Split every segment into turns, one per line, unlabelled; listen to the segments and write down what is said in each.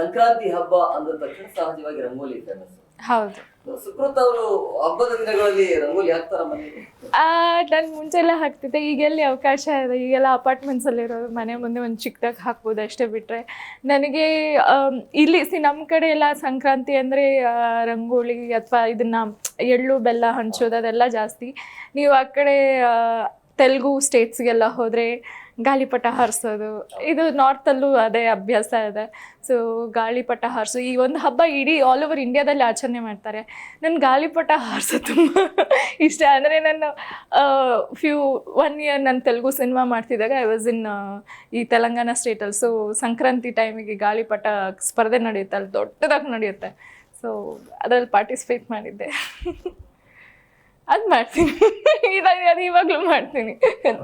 ಸಂಕ್ರಾಂತಿ ಹಬ್ಬ ಅಂದ ತಕ್ಷಣ ಸಹಜವಾಗಿ ರಂಗೋಲಿ ಫೇಮಸ್
ಹೌದು.
ಸುಕೃತ್ ಅವರು ಹಬ್ಬದ ದಿನಗಳಲ್ಲಿ ರಂಗೋಲಿ ಹಾಕ್ತಾರ ಮನೆಗೆ
ನಾನು ಮುಂಚೆಲ್ಲ ಹಾಕ್ತಿದ್ದೆ. ಈಗೆಲ್ಲಿ ಅವಕಾಶ ಇದೆ. ಈಗೆಲ್ಲ ಅಪಾರ್ಟ್ಮೆಂಟ್ಸ್ ಅಲ್ಲಿ ಇರೋದು ಮನೆ ಮುಂದೆ ಒಂದು ಚಿಕ್ಕದಾಗಿ ಹಾಕ್ಬೋದು ಅಷ್ಟೇ ಬಿಟ್ರೆ. ನನಗೆ ಇಲ್ಲಿ ಸಿ ನಮ್ಮ ಕಡೆ ಎಲ್ಲ ಸಂಕ್ರಾಂತಿ ಅಂದರೆ ರಂಗೋಲಿ ಅಥವಾ ಇದನ್ನ ಎಳ್ಳು ಬೆಲ್ಲ ಹಂಚೋದು ಅದೆಲ್ಲ ಜಾಸ್ತಿ. ನೀವು ಆ ಕಡೆ ತೆಲುಗು ಸ್ಟೇಟ್ಸ್ಗೆಲ್ಲ ಹೋದರೆ ಗಾಳಿಪಟ ಹಾರಿಸೋದು. ಇದು ನಾರ್ತಲ್ಲೂ ಅದೇ ಅಭ್ಯಾಸ ಇದೆ. ಸೊ ಗಾಳಿಪಟ ಹಾರಿಸು. ಈ ಒಂದು ಹಬ್ಬ ಇಡೀ ಆಲ್ ಓವರ್ ಇಂಡಿಯಾದಲ್ಲಿ ಆಚರಣೆ ಮಾಡ್ತಾರೆ. ನನ್ನ ಗಾಳಿಪಟ ಹಾರಿಸೋ ತುಂಬ ಇಷ್ಟ. ಅಂದರೆ ನಾನು ಫ್ಯೂ ಒನ್ ಇಯರ್ ನಾನು ತೆಲುಗು ಸಿನಿಮಾ ಮಾಡ್ತಿದ್ದಾಗ ಐ ವಾಸ್ ಇನ್ ಈ ತೆಲಂಗಾಣ ಸ್ಟೇಟಲ್ಲಿ ಸೊ ಸಂಕ್ರಾಂತಿ ಟೈಮಿಗೆ ಗಾಳಿಪಟ ಸ್ಪರ್ಧೆ ನಡೆಯುತ್ತೆ ಅಲ್ಲಿ ದೊಡ್ಡದಾಗಿ ನಡೆಯುತ್ತೆ. ಸೊ ಅದರಲ್ಲಿ ಪಾರ್ಟಿಸಿಪೇಟ್ ಮಾಡಿದ್ದೆ. ಅದು ಮಾಡ್ತೀನಿ. ಇದಾಗ ಅದು ಇವಾಗಲೂ ಮಾಡ್ತೀನಿ.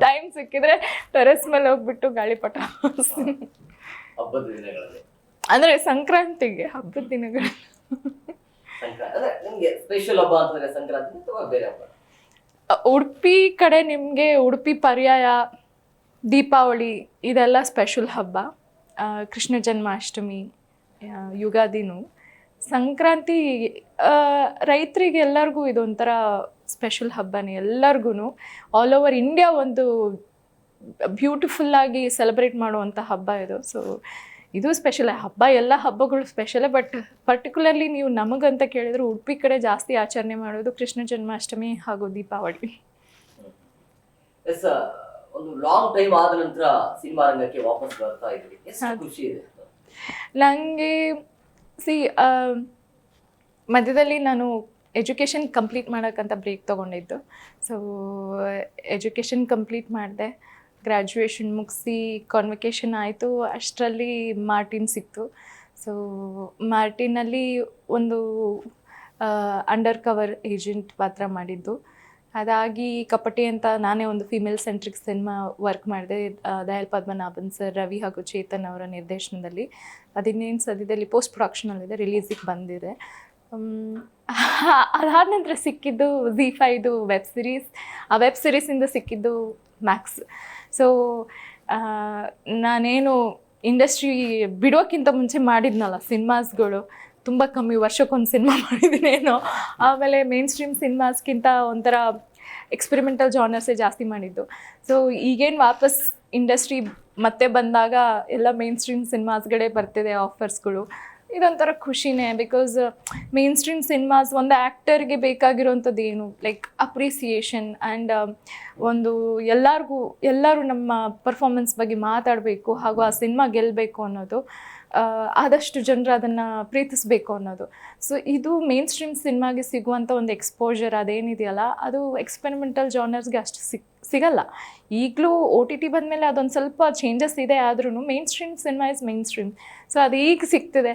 ಟೈಮ್ ಸಿಕ್ಕಿದ್ರೆ ಟೆರೆಸ್ ಮೇಲೆ ಹೋಗ್ಬಿಟ್ಟು ಗಾಳಿಪಟ ಹಾರಿಸ್ತೀನಿ
ಹಬ್ಬದ ದಿನಗಳಲ್ಲಿ.
ಅಂದರೆ ಸಂಕ್ರಾಂತಿಗೆ ಹಬ್ಬದ ದಿನಗಳು
ಸಂಕ್ರಾಂತಿ ಅಂದ್ರೆ ನಿಮ್ಗೆ ಸ್ಪೆಷಲ್ ಹಬ್ಬ ಅಂತಂದ್ರೆ ಸಂಕ್ರಾಂತಿ ಅಥವಾ ಬೇರೆ ಹಬ್ಬ?
ಉಡುಪಿ ಕಡೆ ನಿಮಗೆ ಉಡುಪಿ ಪರ್ಯಾಯ ದೀಪಾವಳಿ ಇದೆಲ್ಲ ಸ್ಪೆಷಲ್ ಹಬ್ಬ. ಕೃಷ್ಣ ಜನ್ಮಾಷ್ಟಮಿ ಯುಗಾದಿನೂ. ಸಂಕ್ರಾಂತಿ ರೈತರಿಗೆ ಎಲ್ಲರಿಗೂ ಇದೊಂಥರ ಸ್ಪೆಷಲ್ ಹಬ್ಬನೇ ಎಲ್ಲರಿಗೂ ಆಲ್ ಓವರ್ ಇಂಡಿಯಾ ಒಂದು ಬ್ಯೂಟಿಫುಲ್ಲಾಗಿ ಸೆಲೆಬ್ರೇಟ್ ಮಾಡುವಂಥ ಹಬ್ಬ ಇದು. ಸೊ ಇದು ಸ್ಪೆಷಲ್ ಹಬ್ಬ ಎಲ್ಲ ಹಬ್ಬಗಳು ಸ್ಪೆಷಲೇ ಬಟ್ ಪರ್ಟಿಕ್ಯುಲರ್ಲಿ ನೀವು ನಮಗಂತ ಕೇಳಿದ್ರೆ ಉಡುಪಿ ಕಡೆ ಜಾಸ್ತಿ ಆಚರಣೆ ಮಾಡೋದು ಕೃಷ್ಣ ಜನ್ಮಾಷ್ಟಮಿ ಹಾಗೂ ದೀಪಾವಳಿ.
ಒಂದು ಲಾಂಗ್ ಟೈಮ್ ಆದ ನಂತರ ಸಿನಿಮಾ ರಂಗಕ್ಕೆ ವಾಪಸ್ ಬರ್ತಾ ಎಷ್ಟು ಖುಷಿ ಇದೆ
ನನಗೆ ಸಿ ಮಧ್ಯದಲ್ಲಿ ನಾನು ಎಜುಕೇಷನ್ ಕಂಪ್ಲೀಟ್ ಮಾಡೋಕ್ಕಂತ ಬ್ರೇಕ್ ತೊಗೊಂಡಿದ್ದು. ಸೊ ಎಜುಕೇಷನ್ ಕಂಪ್ಲೀಟ್ ಮಾಡಿದೆ, ಗ್ರ್ಯಾಜುಯೇಷನ್ ಮುಗಿಸಿ ಕಾನ್ವಿಕೇಷನ್ ಆಯಿತು, ಅಷ್ಟರಲ್ಲಿ ಮಾರ್ಟಿನ್ ಸಿಕ್ತು. ಸೊ ಮಾರ್ಟಿನಲ್ಲಿ ಒಂದು ಅಂಡರ್ ಕವರ್ ಏಜೆಂಟ್ ಪಾತ್ರ ಮಾಡಿದ್ದು. ಅದಾಗಿ ಕಪಟಿ ಅಂತ ನಾನೇ ಒಂದು ಫಿಮೇಲ್ ಸೆಂಟ್ರಿಕ್ ಸಿನಿಮಾ ವರ್ಕ್ ಮಾಡಿದೆ ದಯಾಲ್ ಪದ್ಮನಾಭನ್ ಸರ್ ರವಿ ಹಾಗೂ ಚೇತನ್ ಅವರ ನಿರ್ದೇಶನದಲ್ಲಿ. ಅದಿನ್ನೇನು ಸದ್ಯದಲ್ಲಿ ಪೋಸ್ಟ್ ಪ್ರೊಡಕ್ಷನಲ್ಲಿದೆ ರಿಲೀಸಿಗೆ ಬಂದಿದೆ. ಅದಾದ ನಂತರ ಸಿಕ್ಕಿದ್ದು ಝೀ ಫೈದು ವೆಬ್ ಸಿರೀಸ್ ಆ ವೆಬ್ ಸಿರೀಸಿಂದ ಸಿಕ್ಕಿದ್ದು ಮ್ಯಾಕ್ಸ್ ಸೊ ನಾನೇನು ಇಂಡಸ್ಟ್ರಿ ಬಿಡೋಕ್ಕಿಂತ ಮುಂಚೆ ಮಾಡಿದ್ನಲ್ಲ ಸಿನಿಮಾಸ್ಗಳು. ತುಂಬ ಕಮ್ಮಿ ವರ್ಷಕ್ಕೊಂದು ಸಿನಿಮಾ ಮಾಡಿದ್ದೀನೇನೋ ಆಮೇಲೆ ಮೇನ್ ಸ್ಟ್ರೀಮ್ ಸಿನಿಮಾಸ್ಗಿಂತ ಒಂಥರ ಎಕ್ಸ್ಪೆರಿಮೆಂಟಲ್ ಜಾನರ್ಸೇ ಜಾಸ್ತಿ ಮಾಡಿದ್ದು. ಸೊ ಈಗೇನು ವಾಪಸ್ ಇಂಡಸ್ಟ್ರಿ ಮತ್ತೆ ಬಂದಾಗ ಎಲ್ಲ ಮೇನ್ ಸ್ಟ್ರೀಮ್ ಸಿನಿಮಾಸ್ಗಳೇ ಬರ್ತಿದೆ ಆಫರ್ಸ್ಗಳು ಇದೊಂಥರ ಖುಷಿನೇ ಬಿಕಾಸ್ ಮೇನ್ ಸ್ಟ್ರೀಮ್ ಸಿನಿಮಾಸ್ ಒಂದು ಆ್ಯಕ್ಟರ್ಗೆ ಬೇಕಾಗಿರೋಂಥದ್ದು ಏನು? ಲೈಕ್ ಅಪ್ರಿಸಿಯೇಷನ್ ಆ್ಯಂಡ್ ಒಂದು ಎಲ್ಲರಿಗೂ, ಎಲ್ಲರೂ ನಮ್ಮ ಪರ್ಫಾರ್ಮೆನ್ಸ್ ಬಗ್ಗೆ ಮಾತಾಡಬೇಕು ಹಾಗೂ ಆ ಸಿನಿಮಾ ಗೆಲ್ಲಬೇಕು ಅನ್ನೋದು ಆದಷ್ಟು ಜನರು ಅದನ್ನು ಪ್ರೀತಿಸಬೇಕು ಅನ್ನೋದು. ಸೊ ಇದು ಮೇನ್ ಸ್ಟ್ರೀಮ್ ಸಿನಿಮಾಗೆ ಸಿಗುವಂಥ ಒಂದು ಎಕ್ಸ್ಪೋಜರ್ ಅದೇನಿದೆಯಲ್ಲ, ಅದು ಎಕ್ಸ್ಪೆರಿಮೆಂಟಲ್ ಜಾನರ್ಸ್ಗೆ ಅಷ್ಟು ಸಿಕ್ ಸಿಗಲ್ಲ. ಈಗಲೂ ಒ ಟಿ ಟಿ ಬಂದಮೇಲೆ ಅದೊಂದು ಸ್ವಲ್ಪ ಚೇಂಜಸ್ ಇದೆ ಆದ್ರೂ mainstream cinema is mainstream so ಅದು ಈಗ ಸಿಗ್ತಿದೆ.